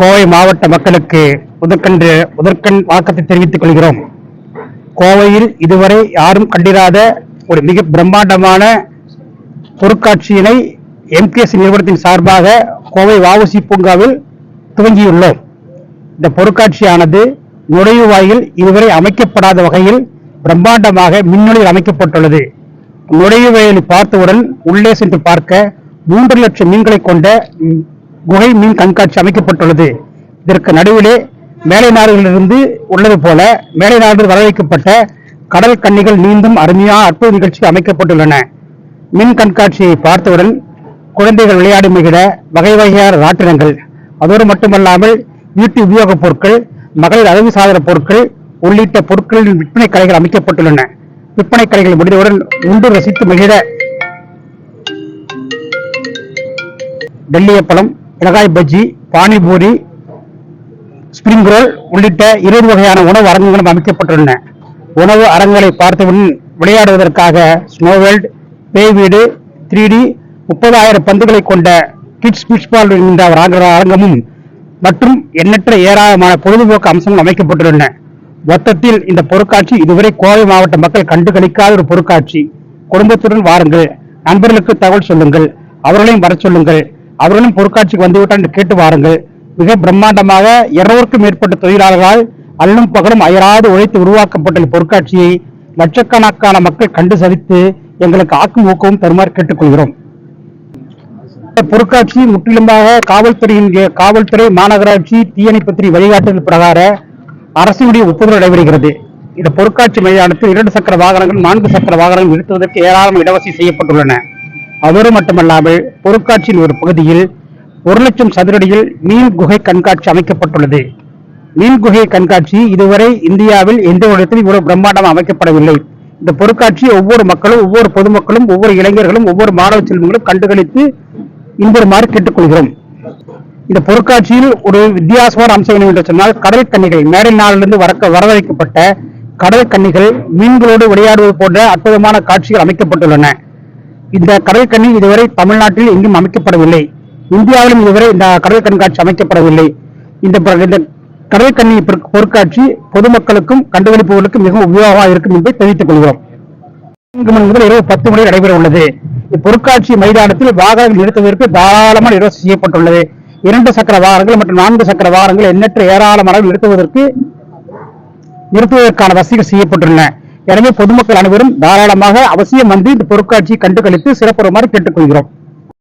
கோவை மாவட்ட மக்களுக்கு முதற்கன்று முதற்கண் வணக்கத்தை தெரிவித்துக் கொள்கிறோம். கோவையில் இதுவரை யாரும் கண்டிராத ஒரு மிக பிரம்மாண்டமான பொருட்காட்சியினை எம்கேஎஸ் நிறுவனத்தின் சார்பாக கோவை வாவுசி பூங்காவில் துவங்கியுள்ளோம். இந்த பொருட்காட்சியானது நுழைவாயில் இதுவரை அமைக்கப்படாத வகையில் பிரம்மாண்டமாக மின்னொளியில் அமைக்கப்பட்டுள்ளது. நுழைவாயிலை பார்த்தவுடன் உள்ளே சென்று பார்க்க மூன்று லட்சம் மீன்களை கொண்ட குகை மீன் கண்காட்சி அமைக்கப்பட்டுள்ளது. இதற்கு நடுவிலே மேலை நாடுகளிலிருந்து உள்ளது போல மேலை நாடு வரவேற்கப்பட்ட கடல் கன்னிகள் நீந்தும் அருமையான அற்புத நிகழ்ச்சி அமைக்கப்பட்டுள்ளன. மின் கண்காட்சியை பார்த்தவுடன் குழந்தைகள் விளையாடி மிகிட வகை வகையான ராட்டினங்கள் அதோடு மட்டுமல்லாமல் வீட்டு உபயோகப் பொருட்கள் மகளிர் அழகு சாதன பொருட்கள் உள்ளிட்ட பொருட்களின் விற்பனை கடைகள் அமைக்கப்பட்டுள்ளன. விற்பனை கடைகள் முடிந்தவுடன் உண்டு ரசித்து மகிழ. டெல்லியப்பழம் மிளகாய் பஜ்ஜி பானிபூரி ஸ்பிரிங் ரோல் உள்ளிட்ட இருபது வகையான உணவு அரங்குகளும் அமைக்கப்பட்டுள்ளன. உணவு அரங்குகளை பார்த்தவுடன் விளையாடுவதற்காக ஸ்னோவேல்ட் பேய் வீடு த்ரீ டி முப்பதாயிரம் பந்துகளை கொண்ட கிட்ஸ் பிட்ஸ்பால் என்கின்ற அரங்கமும் மற்றும் எண்ணற்ற ஏராளமான பொழுதுபோக்கு அம்சங்கள் அமைக்கப்பட்டுள்ளன. மொத்தத்தில் இந்த பொருட்காட்சி இதுவரை கோவை மாவட்ட மக்கள் கண்டுகளிக்காத ஒரு பொருட்காட்சி. குடும்பத்துடன் வாருங்கள். நண்பர்களுக்கு தகவல் சொல்லுங்கள். அவர்களையும் வரச் சொல்லுங்கள். அவர்களும் பொருட்காட்சிக்கு வந்துவிட்டால் என்று கேட்டு வாருங்கள். மிக பிரம்மாண்டமாக இருநூறுக்கும் மேற்பட்ட தொழிலாளர்களால் அல்லும் பகலும் அயராது உழைத்து உருவாக்கப்பட்ட இந்த பொருட்காட்சியை லட்சக்கணக்கான மக்கள் கண்டு சதித்து எங்களுக்கு ஆக்கும் ஊக்கமும் தருமாறு கேட்டுக்கொள்கிறோம். பொருட்காட்சி முற்றிலுமாக காவல்துறையின் காவல்துறை மாநகராட்சி தீயணைப்புத்துறை வழிகாட்டுதல் பிரகார அரசினுடைய ஒப்புதல் நடைபெறுகிறது. இந்த பொருட்காட்சி மைதானத்தில் இரண்டு சக்கர வாகனங்கள் நான்கு சக்கர வாகனங்கள் நிறுத்துவதற்கு ஏராளம் இடவசதி செய்யப்பட்டுள்ளன. அதோடு மட்டுமல்லாமல் பொருட்காட்சியின் ஒரு பகுதியில் ஒரு லட்சம் சதுரடியில் மீன் குகை கண்காட்சி அமைக்கப்பட்டுள்ளது. மீன் குகை கண்காட்சி இதுவரை இந்தியாவில் எந்த ஒரு இடத்திலும் இவ்வளவு பிரம்மாண்டம் அமைக்கப்படவில்லை. இந்த பொருட்காட்சியை ஒவ்வொரு மக்களும் ஒவ்வொரு பொதுமக்களும் ஒவ்வொரு இளைஞர்களும் ஒவ்வொரு மாணவ செல்வங்களும் கண்டுகளித்து இன்பருமாறு கேட்டுக்கொள்கிறோம். இந்த பொருட்காட்சியில் ஒரு வித்தியாசமான அம்சம் என்ன என்று சொன்னால் கடல் கன்னிகள் மேலை நாளிலிருந்து வரக்க வரவழைக்கப்பட்ட கடல் கன்னிகள் மீன்களோடு விளையாடுவது போன்ற அற்புதமான காட்சிகள் அமைக்கப்பட்டுள்ளன. இந்த கடல் கண்ணி இதுவரை தமிழ்நாட்டில் எங்கும் அமைக்கப்படவில்லை. இந்தியாவிலும் இதுவரை இந்த கடல் கண்காட்சி அமைக்கப்படவில்லை. இந்த கடல் கண்ணி பொருட்காட்சி பொதுமக்களுக்கும் கண்டுபிடிப்புகளுக்கும் மிகவும் உபயோகமாக இருக்கும் என்பதை தெரிவித்துக் கொள்கிறோம். நான்கு மணி முதல் இரவு பத்து மணி நடைபெற உள்ளது. இப்பொருட்காட்சி மைதானத்தில் வாகனங்கள் நிறுத்துவதற்கு தாராளமான இடம் செய்யப்பட்டுள்ளது. இரண்டு சக்கர வாகனங்கள் மற்றும் நான்கு சக்கர வாகனங்கள் எண்ணற்ற ஏராளமான நிறுத்துவதற்கு நிறுத்துவதற்கான வசதிகள் செய்யப்பட்டுள்ளன. எனவே பொதுமக்கள் அனைவரும் தாராளமாக அவசியம் வந்து இந்த பொருட்காட்சியை கண்டுகளித்து சிறப்புறுமாறு கேட்டுக்கொள்கிறோம்.